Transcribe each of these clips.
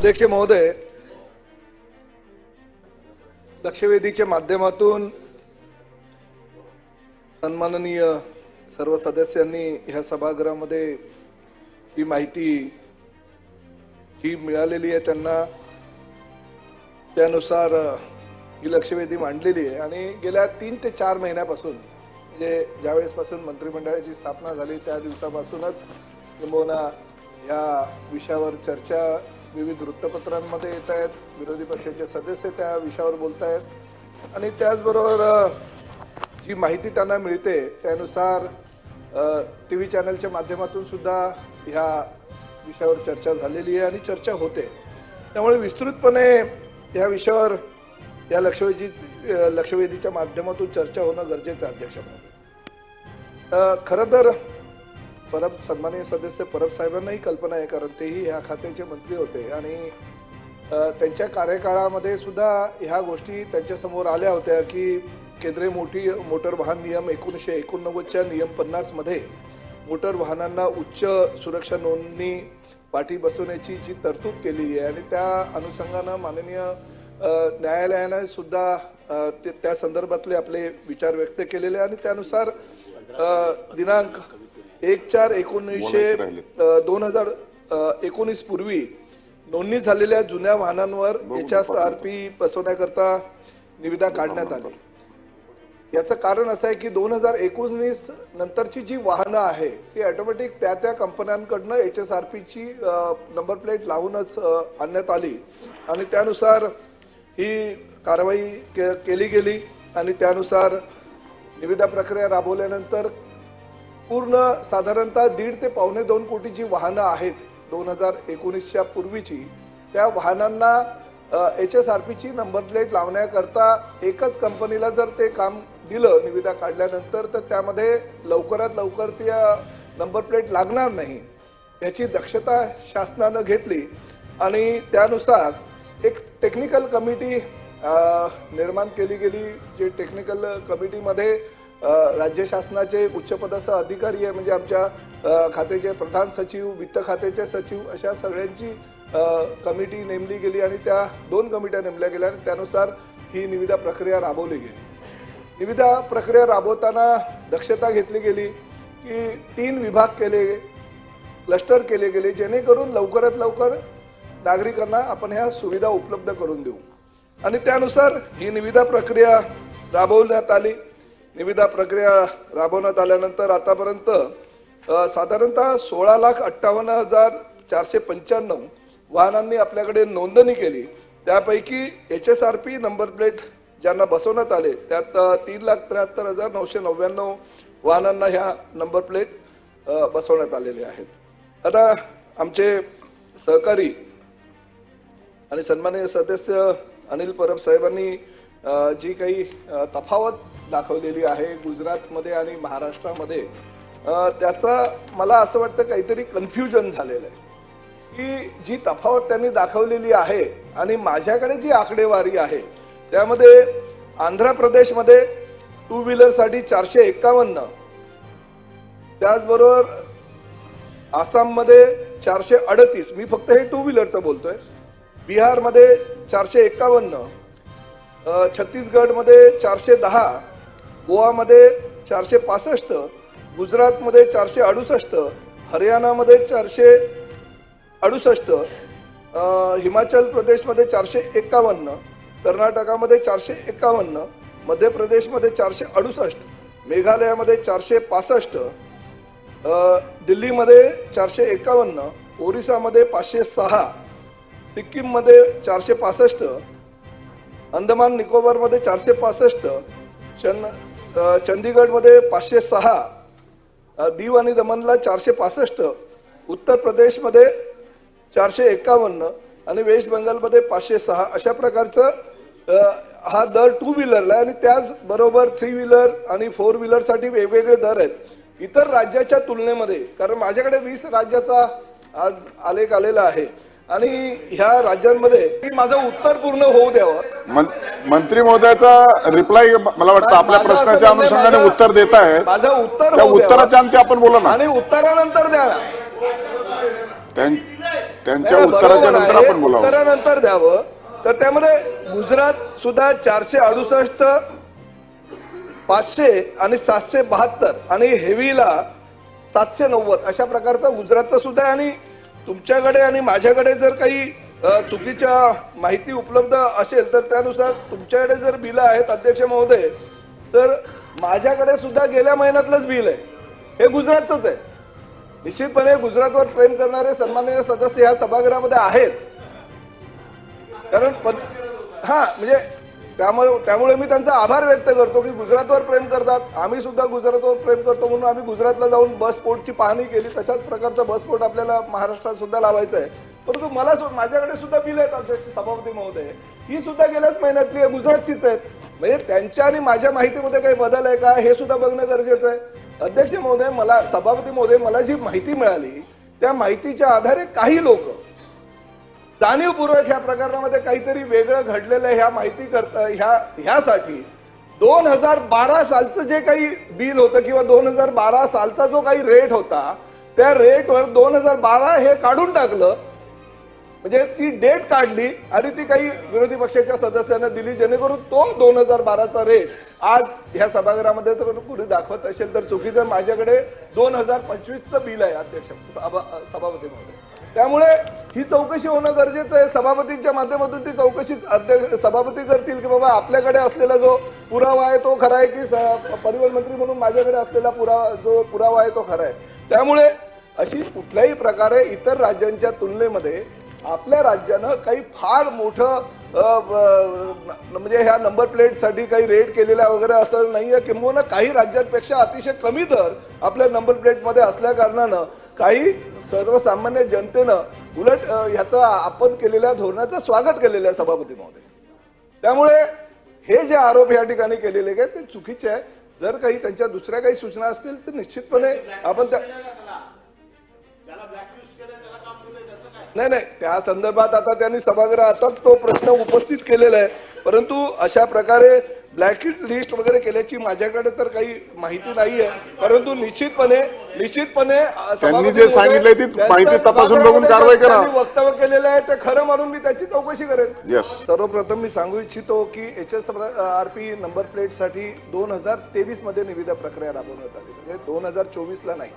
अध्यक्ष महोदय लक्षवेधीच्या माध्यमातून सन्माननीय सर्व सदस्यांनी ह्या सभागृहामध्ये ही माहिती ही मिळालेली आहे त्यांना त्यानुसार ही लक्षवेधी मांडलेली आहे. आणि गेल्या तीन ते चार महिन्यापासून म्हणजे ज्यावेळेसपासून मंत्रिमंडळाची स्थापना झाली त्या दिवसापासूनच किंबहुना या विषयावर चर्चा विविध वृत्तपत्रांमध्ये येत आहेत विरोधी पक्षाचे सदस्य त्या विषयावर बोलत आहेत आणि त्याचबरोबर जी माहिती त्यांना मिळते त्यानुसार टी व्ही चॅनलच्या माध्यमातून सुद्धा ह्या विषयावर चर्चा झालेली आहे आणि चर्चा होते. त्यामुळे विस्तृतपणे या विषयावर या लक्षवेधी लक्षवेधीच्या माध्यमातून चर्चा होणं गरजेचं आहे अध्यक्ष म्हणून खरं तर परब सन्माननीय सदस्य परब साहेबांनाही कल्पना आहे कारण तेही ह्या खात्याचे मंत्री होते. आणि त्यांच्या कार्यकाळामध्ये सुद्धा ह्या गोष्टी त्यांच्यासमोर आल्या होत्या की केंद्रीय मोठी मोटर वाहन नियम एकोणीसशे एकोणनव्वदच्या नियम पन्नासमध्ये मोटर वाहनांना उच्च सुरक्षा नोंदणी पाठी बसवण्याची जी तरतूद केलेली आहे आणि त्या अनुषंगानं माननीय अ, न्यायालयानं सुद्धा ते- त्या संदर्भातले आपले विचार व्यक्त केलेले आणि त्यानुसार दिनांक एक चार एकोणीसशे दोन हजार एकोणीस पूर्वी नोंदणी झालेल्या जुन्या वाहनांवर एच एस आर पी बसवण्याकरता निविदा काढण्यात आली. याचं कारण असं आहे की दोन हजार एकोणीस नंतरची जी वाहनं आहे ती ऑटोमॅटिक त्या त्या कंपन्यांकडनं एच एस आर पीची नंबर प्लेट लावूनच आणण्यात आली. आणि त्यानुसार ही कारवाई के- केली गेली आणि त्यानुसार निविदा प्रक्रिया राबवल्यानंतर पूर्ण साधारणतः दीड ते पावणे दोन कोटी जी वाहनं आहेत. दोन हजार एकोणीसच्या पूर्वीची. त्या वाहनांना एच एस आर पीची नंबर प्लेट लावण्याकरता एकच कंपनीला जर ते काम दिलं निविदा काढल्यानंतर तर त्यामध्ये लवकरात लवकर त्या नंबर प्लेट लागणार नाही. याची दक्षता शासनानं घेतली आणि त्यानुसार एक टेक्निकल कमिटी निर्माण केली गेली जे टेक्निकल कमिटीमध्ये राज्य शासनाचे उच्चपदस्थ अधिकारी आहे म्हणजे आमच्या खात्याचे प्रधान सचिव वित्त खात्याचे सचिव अशा सगळ्यांची कमिटी नेमली गेली आणि त्या दोन कमिट्या नेमल्या गेल्या आणि त्यानुसार ही निविदा प्रक्रिया राबवली गेली. निविदा प्रक्रिया राबवताना दक्षता घेतली गेली की तीन विभाग केले क्लस्टर केले गेले जेणेकरून लवकरात लवकर नागरिकांना आपण ह्या सुविधा उपलब्ध करून देऊ. आणि त्यानुसार ही निविदा प्रक्रिया राबवण्यात आली. निविदा प्रक्रिया राबवण्यात आल्यानंतर आतापर्यंत साधारणतः सोळा लाख अठ्ठावन्न हजार चारशे पंच्याण्णव वाहनांनी आपल्याकडे नोंदणी केली. त्यापैकी H S R P number plate ज्यांना बसवण्यात आले त्यात तीन लाख त्र्याहत्तर हजार नऊशे नव्याण्णव वाहनांना ह्या नंबर प्लेट बसवण्यात आलेले आहेत. आता आमचे सहकारी आणि सन्माननीय सदस्य अनिल परब साहेबांनी जी काही तफावत दाखवलेली आहे गुजरातमध्ये आणि महाराष्ट्रामध्ये त्याचा मला असं वाटतं काहीतरी कन्फ्युजन झालेलं आहे. की जी तफावत त्यांनी दाखवलेली आहे आणि माझ्याकडे जी आकडेवारी आहे त्यामध्ये आंध्र प्रदेशमध्ये टू व्हीलरसाठी चारशे एक्कावन्न त्याचबरोबर आसाममध्ये चारशे अडतीस मी फक्त हे टू व्हीलरचं बोलतोय. बिहारमध्ये चारशे एक्कावन्न छत्तीसगडमध्ये चारशे दहा गोवामध्ये चारशे पासष्ट गुजरातमध्ये चारशे अडुसष्ट हरियाणामध्ये चारशे अडुसष्ट हिमाचल प्रदेशमध्ये चारशे एक्कावन्न कर्नाटकामध्ये चारशे एक्कावन्न मध्य प्रदेशमध्ये चारशे अडुसष्ट मेघालयामध्ये चारशे पासष्ट दिल्लीमध्ये चारशे एकावन्न ओरिसामध्ये पाचशे सहा सिक्कीममध्ये चारशे पासष्ट अंदमान निकोबारमध्ये चारशे पासष्ट चंद चंदीगडमध्ये पाचशे सहा दीव आणि दमनला चारशे पासष्ट उत्तर प्रदेशमध्ये चारशे एकावन्न आणि वेस्ट बंगालमध्ये पाचशे सहा. अशा प्रकारचं हा दर टू व्हीलरला आहे आणि त्याचबरोबर थ्री व्हीलर आणि फोर व्हीलरसाठी वेगवेगळे दर आहेत. इतर राज्याच्या तुलनेमध्ये कारण माझ्याकडे वीस राज्याचा आज आलेख आलेला आहे आणि ह्या राज्यांमध्ये माझं उत्तर पूर्ण होऊ द्यावं. मंत्री महोदयाचा रिप्लाय मला वाटतं आपल्या प्रश्नाच्या आहे, अनुषंगाने उत्तर देत आहेत. माझं उत्तर. उत्तराच्या अंती आपण बोला ना. आणि उत्तरानंतर द्या त्यांच्या उत्तराच्या नंतर आहे. आपण बोलावं. उत्तरानंतर द्यावं. तर त्यामध्ये गुजरात सुद्धा चारशे अडुसष्ट पाचशे आणि सातशे बहात्तर आणि हेवीला सातशे नव्वद अशा प्रकारचा गुजरातचा सुद्धा आहे आणि तुमच्याकडे आणि माझ्याकडे जर काही चुकीच्या माहिती उपलब्ध असेल तर त्यानुसार तुमच्याकडे जर बिलं आहेत अध्यक्ष महोदय तर माझ्याकडे सुद्धा गेल्या महिन्यातलंच बिल आहे. हे गुजरातच आहे. निश्चितपणे गुजरातवर प्रेम करणारे सन्माननीय सदस्य ह्या सभागृहामध्ये आहेत. कारण हा म्हणजे त्यामुळे त्यामुळे मी त्यांचा आभार व्यक्त करतो की गुजरातवर प्रेम करतात. आम्ही सुद्धा गुजरातवर प्रेम करतो म्हणून आम्ही गुजरातला जाऊन बसपोर्टची पाहणी केली. तशाच प्रकारचा बसपोर्ट आपल्याला महाराष्ट्रात सुद्धा लावायचा आहे. परंतु मला माझ्याकडे सुद्धा बिल आहेत अध्यक्ष सभापती महोदय. ही सुद्धा गेल्याच महिन्यातली आहे गुजरातचीच आहेत. म्हणजे त्यांच्या आणि माझ्या माहितीमध्ये काही बदल आहे का हे सुद्धा बघणं गरजेचं आहे. अध्यक्ष महोदय मला सभापती महोदय मला जी माहिती मिळाली त्या माहितीच्या आधारे काही लोक जाणीवपूर्वक ह्या प्रकरणामध्ये काहीतरी वेगळं घडलेलं ह्या माहिती करता ह्या ह्यासाठी दोन हजार बारा सालचं जे काही बिल होतं किंवा दोन हजार बारा सालचा जो काही रेट होता त्या रेटवर दोन हजार बारा हे काढून टाकलं. म्हणजे ती डेट काढली आणि ती काही विरोधी पक्षाच्या सदस्यांना दिली जेणेकरून तो दोन हजार बाराचा रेट आज ह्या सभागृहामध्ये तर कुणी दाखवत असेल तर चुकीचं माझ्याकडे दोन हजार पंचवीसचं बिल आहे अध्यक्ष सभा- सभापती महोदय त्यामुळे ही चौकशी होणं गरजेचं आहे. सभापतींच्या माध्यमातून ती चौकशी अध्यक्ष सभापती करतील की बाबा आपल्याकडे असलेला जो पुरावा आहे तो खरा आहे की स- परिवहन मंत्री म्हणून माझ्याकडे असलेला पुरावा जो पुरावा आहे तो खरा आहे. त्यामुळे अशी कुठल्याही प्रकारे इतर राज्यांच्या तुलनेमध्ये आपल्या राज्यानं काही फार मोठं म्हणजे ह्या नंबर प्लेटसाठी काही रेट केलेला वगैरे असं नाही आहे किंबहुना काही राज्यांपेक्षा अतिशय कमी दर आपल्या नंबर प्लेटमध्ये असल्या कारणानं काही सर्वसामान्य जनतेनं उलट ह्याचा ह्याचं आपण केलेल्या धोरणाचं स्वागत केलेलं आहे सभापती महोदय. त्यामुळे हे जे आरोप या ठिकाणी केलेले आहेत ते चुकीचे आहे जर काही त्यांच्या दुसऱ्या काही सूचना असतील तर निश्चितपणे आपण त्या नाही नाही त्या संदर्भात आता त्यांनी सभागृहात तो प्रश्न उपस्थित केलेला आहे. परंतु अशा प्रकारे ब्लॅक लिस्ट वगैरे केल्याची माझ्याकडे तर काही माहिती नाहीये. परंतु निश्चितपणे निश्चितपणे सभापती जे सांगितलंय ती माहिती तपासून बघून कारवाई करा. त्यांनी वक्तव्य केलेलं आहे ते खरं मानून मी त्याची चौकशी करेन. सर्वप्रथम मी सांगू इच्छितो की H S R P number प्लेटसाठी दोन हजार तेवीसमध्ये निविदा प्रक्रिया राबवण्यात आली. म्हणजे दोन हजार चोवीसला नाही.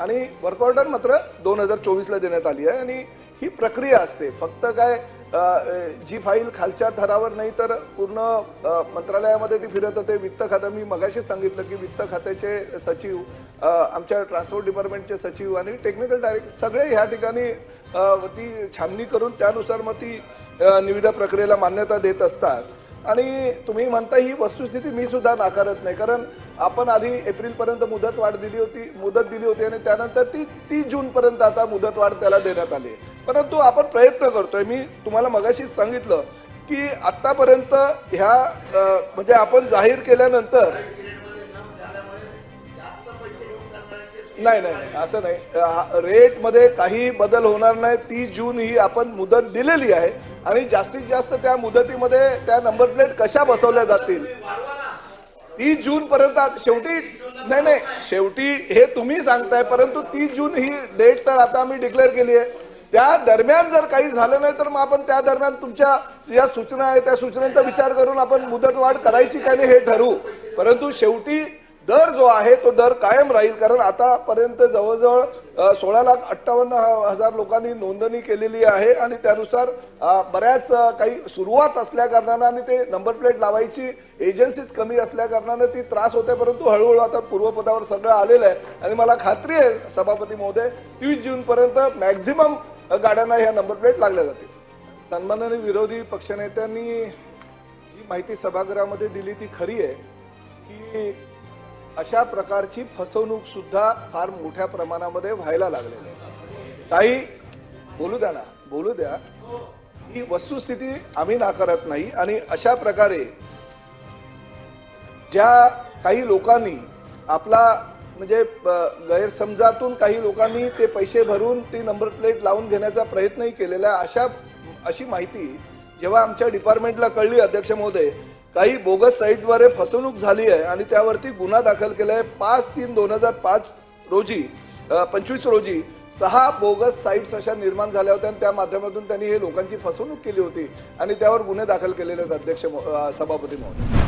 आणि वर्क ऑर्डर मात्र दोन हजार चोवीसला देण्यात आली आहे. आणि ही प्रक्रिया असते. फक्त काय जी फाईल खालच्या थरावर नाही तर पूर्ण मंत्रालयामध्ये ती फिरत होते. वित्त खातं मी मगाशीच सांगितलं की वित्त खात्याचे सचिव आमच्या ट्रान्सपोर्ट डिपार्टमेंटचे सचिव आणि टेक्निकल डायरेक्टर सगळे ह्या ठिकाणी ती छाननी करून त्यानुसार मग ती निविदा प्रक्रियेला मान्यता देत असतात. आणि तुम्ही म्हणता ही वस्तुस्थिती मी सुद्धा नाकारत नाही. कारण आपण आधी एप्रिलपर्यंत मुदत वाढ दिली होती मुदत दिली होती आणि त्यानंतर ती तीस जूनपर्यंत आता मुदतवाढ त्याला देण्यात आली परंतु आपण प्रयत्न करतोय. मी तुम्हाला मगाशीच सांगितलं की आतापर्यंत ह्या म्हणजे आपण जाहीर केल्यानंतर नाही नाही असं नाही. रेटमध्ये काही बदल होणार नाही. तीस जून ही आपण मुदत दिलेली आहे. आणि जास्तीत जास्त त्या मुदतीमध्ये त्या नंबर प्लेट कशा बसवल्या जातील? तीस जून पर्यंत शेवटी नाही नाही शेवटी हे तुम्ही सांगताय. परंतु तीस जून ही डेट तर आता आम्ही डिक्लेअर केली आहे. त्या दरम्यान जर काही झालं नाही तर मग आपण त्या दरम्यान तुमच्या या सूचना आहे त्या सूचनांचा विचार करून आपण मुदतवाढ करायची का नाही हे ठरवू. परंतु शेवटी दर जो आहे तो दर कायम राहील. कारण आतापर्यंत जवळजवळ सोळा लाख अठ्ठावन्न हजार लोकांनी नोंदणी केलेली आहे आणि त्यानुसार बऱ्याच काही सुरुवात असल्या कारणानं आणि ते नंबर प्लेट लावायची एजन्सीच कमी असल्या कारणानं ती त्रास होते परंतु हळूहळू आता पूर्वपदावर सगळं आलेलं आहे. आणि मला खात्री आहे सभापती महोदय तीस जूनपर्यंत मॅक्झिमम गाड्यांना ह्या नंबर प्लेट लागल्या जाते सन्माननीय विरोधी पक्षनेत्यांनी जी माहिती सभागृहामध्ये दिली ती खरी आहे की अशा प्रकारची फसवणूक सुद्धा फार मोठ्या प्रमाणामध्ये व्हायला लागलेली आहे. काही बोलू द्या ना बोलू द्या. ही वस्तुस्थिती आम्ही नाकारत नाही आणि अशा प्रकारे ज्या काही लोकांनी आपला म्हणजे गैरसमजातून काही लोकांनी ते पैसे भरून ती नंबर प्लेट लावून घेण्याचा प्रयत्नही केलेला आहे. अशा अशी माहिती जेव्हा आमच्या डिपार्टमेंटला कळली अध्यक्ष महोदय काही बोगस साईटद्वारे फसवणूक झाली आहे आणि त्यावरती गुन्हा दाखल केला आहे. पाच तीन दोन हजार पाच रोजी पंचवीस रोजी सहा बोगस साईट्स अशा निर्माण झाल्या होत्या आणि त्या माध्यमातून त्यांनी हे लोकांची फसवणूक केली होती आणि त्यावर गुन्हे दाखल केलेले आहेत अध्यक्ष सभापती महोदय.